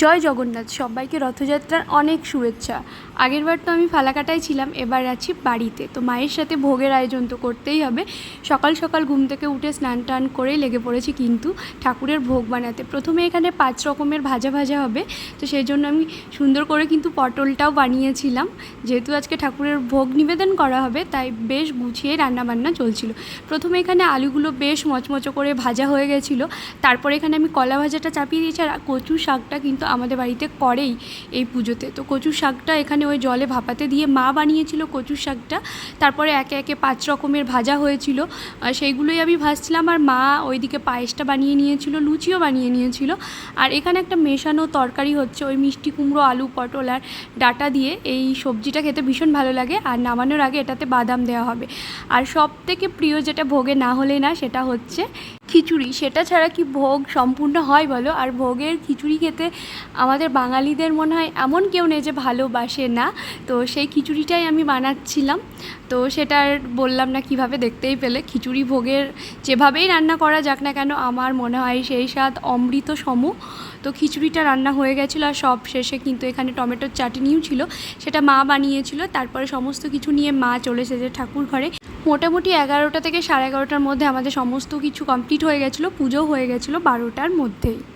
জয় জগন্নাথ, সবাইকে রথযাত্রার অনেক শুভেচ্ছা। আগেরবার তো আমি ফালাকাটায় ছিলাম, এবার আছি বাড়িতে। তো মায়ের সাথে ভোগের আয়োজন তো করতেই হবে। সকাল সকাল ঘুম থেকে উঠে স্নান টান করে লেগে পড়েছি কিন্তু ঠাকুরের ভোগ বানাতে। প্রথমে এখানে পাঁচ রকমের ভাজা ভাজা হবে, তো সেই জন্য আমি সুন্দর করে কিন্তু পটলটাও বানিয়েছিলাম। যেহেতু আজকে ঠাকুরের ভোগ নিবেদন করা হবে, তাই বেশ গুছিয়ে রান্নাবান্না চলছিল। প্রথমে এখানে আলুগুলো বেশ মচমচো করে ভাজা হয়ে গেছিল। তারপরে এখানে আমি কলা ভাজাটা চাপিয়ে দিয়েছি আর কচু শাকটা কিন্তু আমাদের বাড়িতে করেই এই পুজোতে। তো কচু শাকটা এখানে ওই জলে ভাপাতে দিয়ে মা বানিয়েছিল কচু শাকটা। তারপরে একে একে পাঁচ রকমের ভাজা হয়েছিল। সেইগুলোই আমি ভাজছিলাম আর মা ওইদিকে পায়েসটা বানিয়ে নিয়েছিল, লুচিও বানিয়ে নিয়েছিল। আর এখানে একটা মেশানো তরকারি হচ্ছে ওই মিষ্টি কুমড়ো, আলু, পটল আর ডাটা দিয়ে এই সবজিটা খেতে ভীষণ ভালো লাগে আর নামানোর আগে এটাতে বাদাম দেওয়া হবে। আর সব থেকে প্রিয় যেটা ভোগে না হলে না সেটা হচ্ছে খিচুড়ি, সেটা ছাড়া কি ভোগ সম্পূর্ণ হয় বলো? আর ভোগের খিচুড়ি খেতে আমাদের বাঙালিদের মনে হয় এমন কেউ নেই যে ভালোবাসে না। তো সেই খিচুড়িটাই আমি বানাচ্ছিলাম। তো সেটা আর বললাম না, কীভাবে দেখতেই পেলে? খিচুড়ি ভোগের যেভাবেই রান্না করা যাক না কেন, আমার মনে হয় সেই স্বাদ অমৃত সম তো খিচুড়িটা রান্না হয়ে গেছিল আর সব শেষে কিন্তু এখানে টমেটোর চাটনিও ছিল। সেটা মা বানিয়েছিল। তারপরে সমস্ত কিছু নিয়ে মা চলে এসেছে ঠাকুর ঘরে। মোটামুটি এগারোটা থেকে সাড়ে এগারোটার মধ্যে আমাদের সমস্ত কিছু কমপ্লিট হয়ে গেছিল পুজো হয়ে গেছিল বারোটার মধ্যেই।